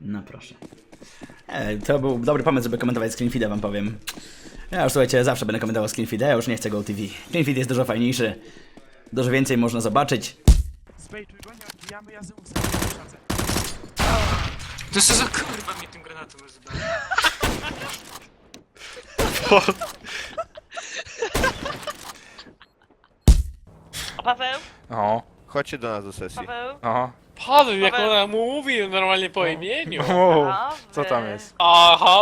No proszę. E, to był dobry pomysł, żeby komentować screenfeeda, wam powiem. Ja już słuchajcie, zawsze będę komentował screenfeeda, ja już nie chcę Go TV. Screenfeed jest dużo fajniejszy. Dużo więcej można zobaczyć. Zbejtuj go, nie odbijamy, ja z łusem przeszadzę. To co za kurwa mnie tym granatem rozdaje? A Paweł? O, Chodźcie do nas do sesji. Paweł? o. Paweł, jak Paweł. ona mu mówi normalnie po imieniu. o. Co tam jest? Aha,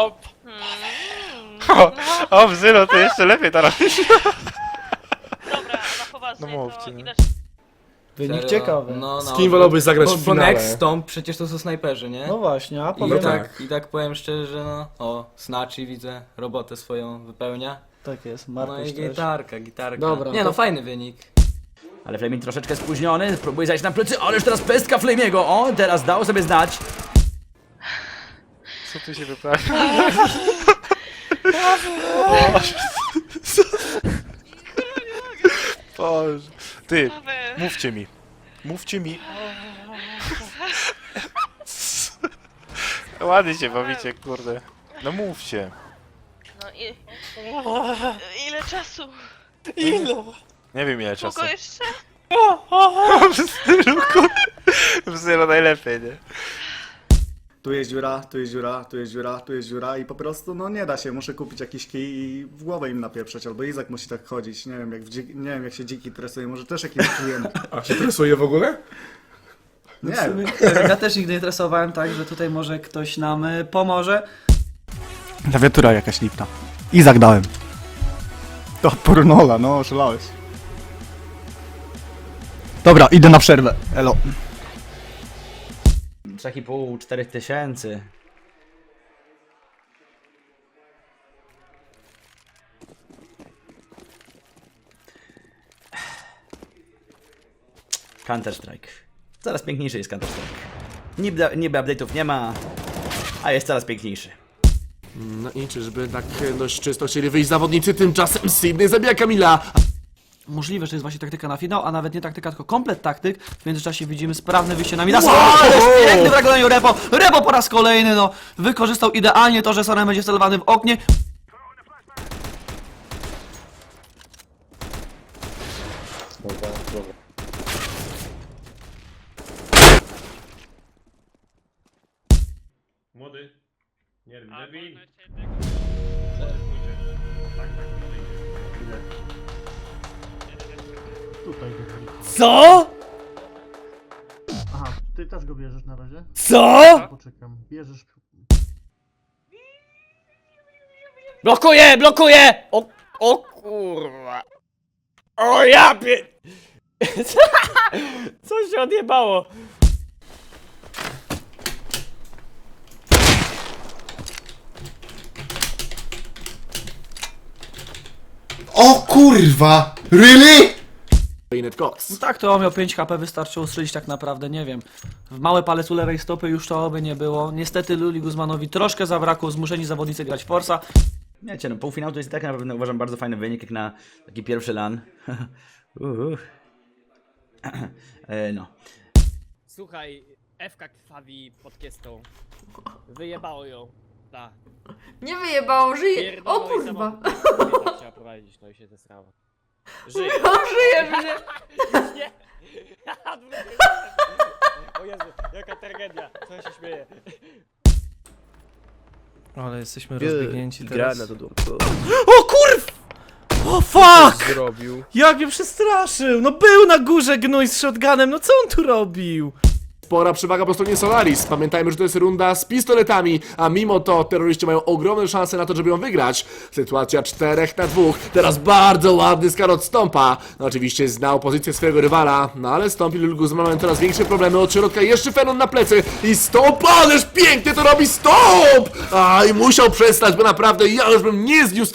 O, o Bzylo, ty jeszcze lepiej to robisz. Dobra, na poważnie, No mówcie, to no. ile... Wynik Serio? ciekawy. No, No, no. Z kim wolałbyś zagrać bo, w bo finale? Next Stomp przecież to są snajperzy, nie? właśnie, a I, powiem tak, I tak powiem szczerze, że no, o, Snatchy widzę, robotę swoją wypełnia. Tak jest, No Markuś i też. gitarka, gitarka. Dobra, Nie to- no, fajny wynik. Ale Flaming troszeczkę spóźniony, próbuje zajść na plecy, ależ teraz pestka Flamiego, o, teraz dał sobie znać. Co tu się wyprawia? Boże. Ty, mówcie mi. Mówcie mi. Ładnie się bawicie, kurde. No mówcie. No i... Ile czasu? Nie wiem ile czasu. Długo jeszcze? W stylu, kurde. W stylu najlepiej, nie? Tu jest dziura, tu jest dziura, tu jest dziura, tu jest dziura i po prostu no nie da się, muszę kupić jakiś kij i w głowę im napieprzeć, albo Izak musi tak chodzić, nie wiem jak, w dzi- nie wiem jak się dziki tresuje, może też jakimś kijem. A się tresuje w ogóle? Nie Ja też nigdy nie tresowałem tak, że tutaj może ktoś nam y, pomoże. Klawiatura jakaś lipna. Izak dałem. To pornola, no oszalałeś. Dobra, idę na przerwę, elo. 3,5-4 tysięcy. Counter Strike. Coraz piękniejszy jest Counter Strike. Niby, niby update'ów nie ma, a jest coraz piękniejszy. No i czyżby tak dość czysto chcieli wyjść zawodnicy, tymczasem Sydney zabija Kamila. Możliwe, że jest właśnie taktyka na finał, a nawet nie taktyka, tylko komplet taktyk. W międzyczasie widzimy sprawne wyjście na Midas. Wow! Piękny brak goniu Repo! Repo po raz kolejny, no! Wykorzystał idealnie to, że Soren będzie celowany w oknie. Młody. Nie wiem, Co? Aha, ty też go bierzesz na razie? Co? Poczekam. Bierzesz... Blokuję, blokuję! O, o kurwa. O ja pie... Co się odjebało? O kurwa! Really? Cox. No tak, to on miał 5 HP, wystarczyło strzelić tak naprawdę, nie wiem. W mały palec u lewej stopy już to by nie było. Niestety Luli Guzmanowi troszkę zabrakło, zmuszeni zawodnicy grać Forsa. Wiecie, no półfinał to jest i tak naprawdę uważam bardzo fajny wynik jak na taki pierwszy lan. Uhu. e, no. Słuchaj, Ewka krwawi pod kiestą. Wyjebało ją. Tak. Nie wyjebało, żyje. O Pierdolą jej kurwa. samochód. Kobieta Chciała prowadzić, no i się zesrała. Żyje. O, żyje, żyje. Nie! O Jezu, jaka tragedia. Co ja się śmieję? Ale jesteśmy rozbiegnięci teraz. do domu. O kurw! O fuck! Zrobił. Jak mnie przestraszył! No był na górze gnój z shotgunem, no co on tu robił? Spora przewaga po stronie Solaris. Pamiętajmy, że to jest runda z pistoletami, a mimo to terroryści mają ogromne szanse na to, żeby ją wygrać. Sytuacja 4 na 2. Teraz bardzo ładny skar od Stompa. No oczywiście znał pozycję swojego rywala, no ale Stomp i Lulgus mają coraz większe problemy. Od środka jeszcze Fenon na plecy i Stomp, ależ pięknie to robi Stomp! A i musiał przestać, bo naprawdę ja już bym nie zniósł tych